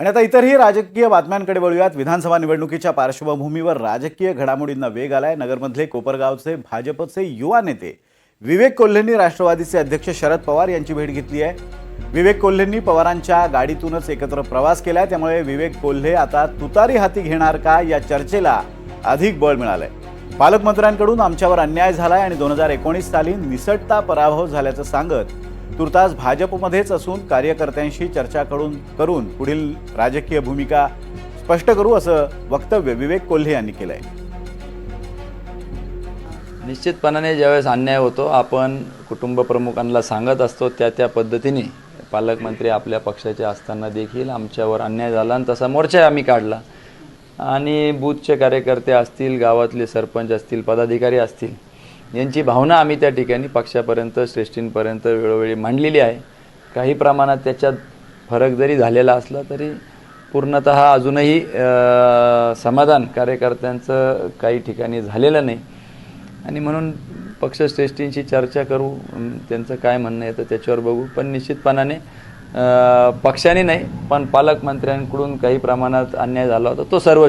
आणि आता इतरही राजकीय बातम्यांकडे वळूयात. विधानसभा निवडणुकीच्या पार्श्वभूमीवर राजकीय घडामोडींना वेग आलाय. नगरमधले कोपरगावचे भाजपचे युवा नेते विवेक कोल्हेंनी राष्ट्रवादीचे अध्यक्ष शरद पवार यांची भेट घेतली आहे. विवेक कोल्हेंनी पवारांच्या गाडीतूनच एकत्र प्रवास केलाय. त्यामुळे विवेक कोल्हे आता तुतारी हाती घेणार का या चर्चेला अधिक बळ मिळालंय. पालकमंत्र्यांकडून आमच्यावर अन्याय झालाय आणि दोन हजार एकोणीस साली निसटता पराभव झाल्याचं सांगत तुर्तास भाजपमध्येच असून कार्यकर्त्यांशी चर्चा करून करून पुढील राजकीय भूमिका स्पष्ट करू असं वक्तव्य विवेक कोल्हे यांनी केलंय. निश्चितपणाने ज्यावेळेस अन्याय होतो आपण कुटुंब प्रमुखांना सांगत असतो त्या त्या पद्धतीने पालकमंत्री आपल्या पक्षाचे असताना देखील आमच्यावर अन्याय झाला आणि तसा मोर्चा आम्ही काढला. आणि बूथचे कार्यकर्ते असतील गावातले सरपंच असतील पदाधिकारी असतील यांची भावना आम्ही त्या ठिकाणी पक्षापर्यंत श्रेष्ठींपर्यंत वेळोवेळी मांडलेली आहे. काही प्रमाणात त्याच्यात फरक जरी झालेला असला तरी पूर्णत अजूनही समाधान कार्यकर्त्यांचं काही ठिकाणी झालेलं नाही. आणि म्हणून पक्षश्रेष्ठींशी चर्चा करू त्यांचं काय म्हणणं येतं त्याच्यावर बघू. पण निश्चितपणाने पक्षाने नाही पण पालकमंत्र्यांकडून काही प्रमाणात अन्याय झाला होता तो सर्व